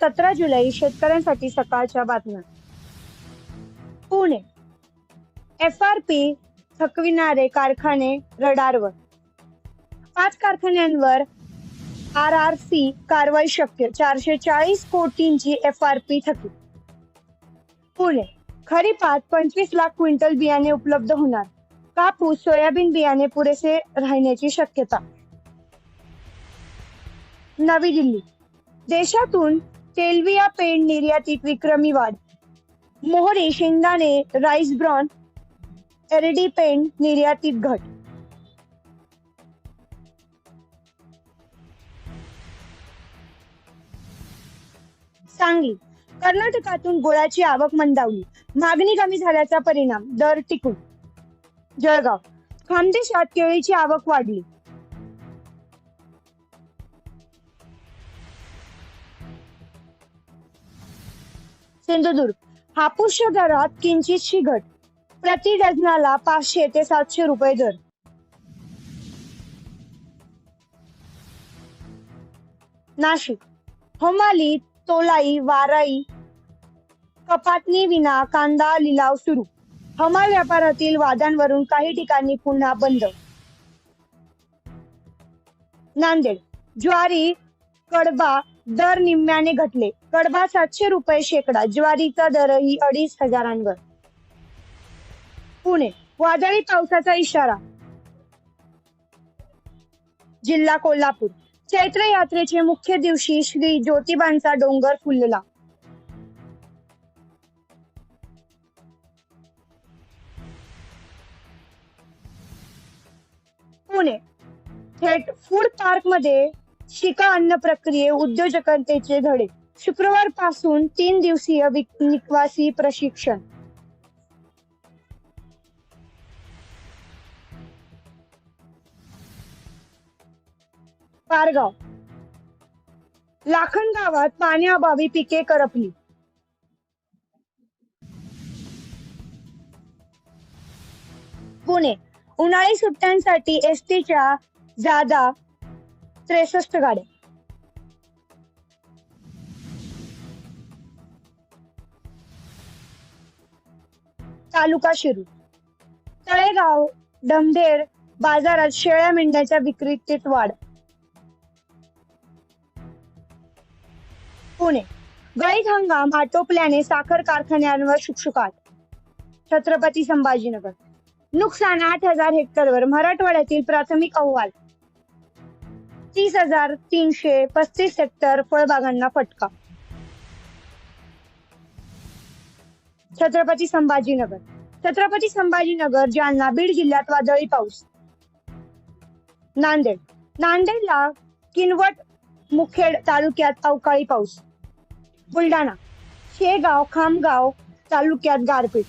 सतरा जुलै शेतकऱ्यांसाठी सकाळच्या बातम्या. पुणे. एफ आर पी थकविणारे कारखाने रडारवर. पाच कारखान्यांवर आर आर सी कारवाई शक्य चारशे चाळीस कोटींची एफ आर पी थकीत पुणे. खरीपात पंचवीस लाख क्विंटल बियाणे उपलब्ध होणार. कापूस सोयाबीन बियाणे पुरेसे राहण्याची शक्यता. नवी दिल्ली. देशातून तेलबिया पेंड निर्यातीत विक्रमी वाढ मोहरी शेंगदाणे राईस ब्रॉन एरडी पेंड निर्यातीत घट. सांगली कर्नाटकातून गुळाची आवक मंदावली. मागणी कमी झाल्याचा परिणाम दर टिकून. जळगाव खानदेशात केळीची आवक वाढली. सिंधुदुर्ग. हापूसच्या दरात किंचितशी घट प्रति डझनाला पाचशे ते सातशे रुपये दर. नाशिक. होमाली तोलाई वाराई कपातनी विना कांदा लिलाव सुरू. हमाल व्यापारातील वादांवरून काही ठिकाणी पुन्हा बंद. नांदेड. ज्वारी कडबा दर निम्म्याने घटले. कडबा सातशे रुपये शेकडा ज्वारीचा दरही अडीच हजारांवर. पुणे वादळी पावसाचा इशारा. जिल्हा कोल्हापूर. चैत्र यात्रेचे मुख्य दिवशी श्री ज्योतिबांचा डोंगर फुलला. पुणे. थेट फूड पार्कमध्ये शिका अन्न प्रक्रिये उद्योजकतेचे धडे. शुक्रवारपासून तीन दिवसीय विक- निवासी प्रशिक्षण. पारगाव. लाखन गावात पाण्याअभावी पिके करपली. पुणे. उन्हाळी सुट्ट्यांसाठी एसटीच्या जादा त्रेसष्ट गाड्या. तालुका शिरूर. तळेगाव डमढेर बाजारात शेळ्या मेंढ्याच्या विक्रीत वाढ. पुणे. गळीत हंगाम आटोपल्याने साखर कारखान्यांवर शुकशुकाट. छत्रपती संभाजीनगर. नुकसान आठ हजार हेक्टरवर मराठवाड्यातील प्राथमिक अहवाल. तीस हजार तीनशे पस्तीस हेक्टर फळबागांना फटका. छत्रपती संभाजीनगर. छत्रपती संभाजीनगर जालना बीड जिल्ह्यात वादळी पाऊस. नांदेड. नांदेडला किनवट मुखेड तालुक्यात अवकाळी पाऊस. बुलढाणा. शेगाव खामगाव तालुक्यात गारपीट.